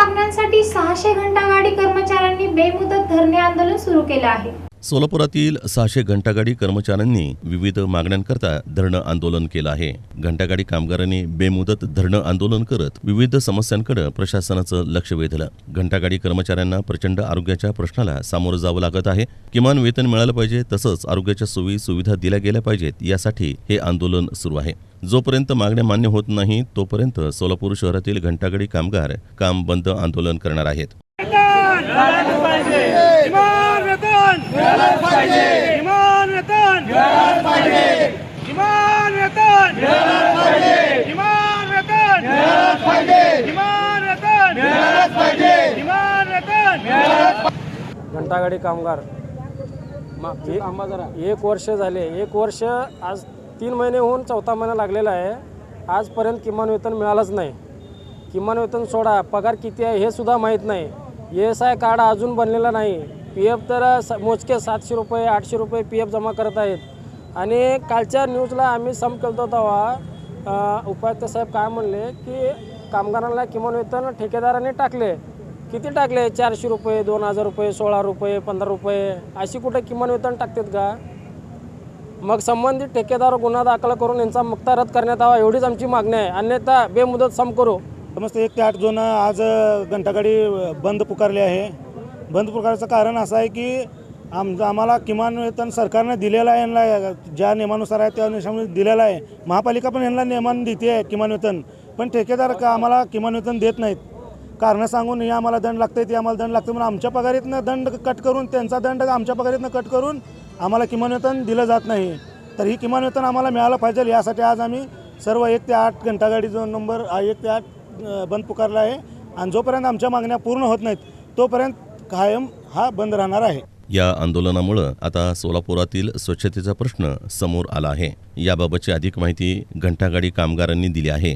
मागण्यांसाठी सहाशे घंटा गाडी कर्मचाऱ्यांनी बेमुदत धरणे आंदोलन सुरू केलं आहे. सोलापुरातील सहाशे घंटागाडी कर्मचाऱ्यांनी विविध मागण्यांकरता धरणं आंदोलन केलं आहे. घंटागाडी कामगारांनी बेमुदत धरणं आंदोलन करत विविध समस्यांकडे प्रशासनाचं लक्ष वेधलं. घंटागाडी कर्मचाऱ्यांना प्रचंड आरोग्याच्या प्रश्नाला सामोरं जावं लागत आहे. किमान वेतन मिळालं पाहिजे तसंच आरोग्याच्या सोयी सुविधा दिल्या गेल्या पाहिजेत यासाठी हे आंदोलन सुरू आहे. जोपर्यंत मागण्या मान्य होत नाही तोपर्यंत सोलापूर शहरातील घंटागाडी कामगार काम बंद आंदोलन करणार आहेत. किमान वेतन किमान वेतन किमान वेतन किमान वेतन किमान वेतन घंटागाडी कामगार. एक वर्ष झाले. एक वर्ष आज तीन महिने होऊन चौथा महिना लागलेला आहे. आजपर्यंत किमान वेतन मिळालंच नाही. किमान वेतन सोडा. पगार किती आहे हे सुद्धा माहीत नाही. एस आय कार्ड अजून बनलेलं नाही. पी एफ तर स मोजके सातशे रुपये आठशे रुपये पी एफ जमा करत आहेत. आणि कालच्या न्यूजला आम्ही सम केलतो तेव्हा उपायुक्त साहेब काय म्हणले की कामगारांना किमान वेतन ठेकेदाराने टाकले. किती टाकले? चारशे रुपये दोन हजार रुपये सोळा रुपये पंधरा रुपये. अशी कुठे किमान वेतन टाकतात का? मग संबंधित ठेकेदार गुन्हा दाखल करून यांचा मुक्ता रद्द करण्यात यावा एवढीच आमची मागणी आहे. अन्यथा बेमुदत सम करू. समजतं एक ते आठ जून आज घंटागाडी बंद पुकारली आहे. बंद प्रकारचं कारण असं आहे की आम आम्हाला किमान वेतन सरकारनं दिलेलं आहे यांना ज्या नियमानुसार आहे त्या नियमानुसार दिलेलं आहे. महापालिका पण यांना नियमान देते आहे किमान वेतन. पण ठेकेदार का आम्हाला किमान वेतन देत नाहीत? कारणं सांगून हे आम्हाला दंड लागतं ते आम्हाला दंड लागतं म्हणून आमच्या पगारीतनं दंड कट करून त्यांचा दंड आमच्या पगारीतनं कट करून आम्हाला किमान वेतन दिलं जात नाही. तर ही किमान वेतन आम्हाला मिळालं पाहिजे. यासाठी आज आम्ही सर्व एक ते आठ घंटागाडी जो नंबर एक ते आठ बंद पुकारला आहे. आणि जोपर्यंत आमच्या मागण्या पूर्ण होत नाहीत तोपर्यंत कायम हा बंद राहणार आहे. या आंदोलनामुळं आता सोलापुरातील स्वच्छतेचा प्रश्न समोर आला आहे. याबाबतची अधिक माहिती घंटागाडी कामगारांनी दिली आहे.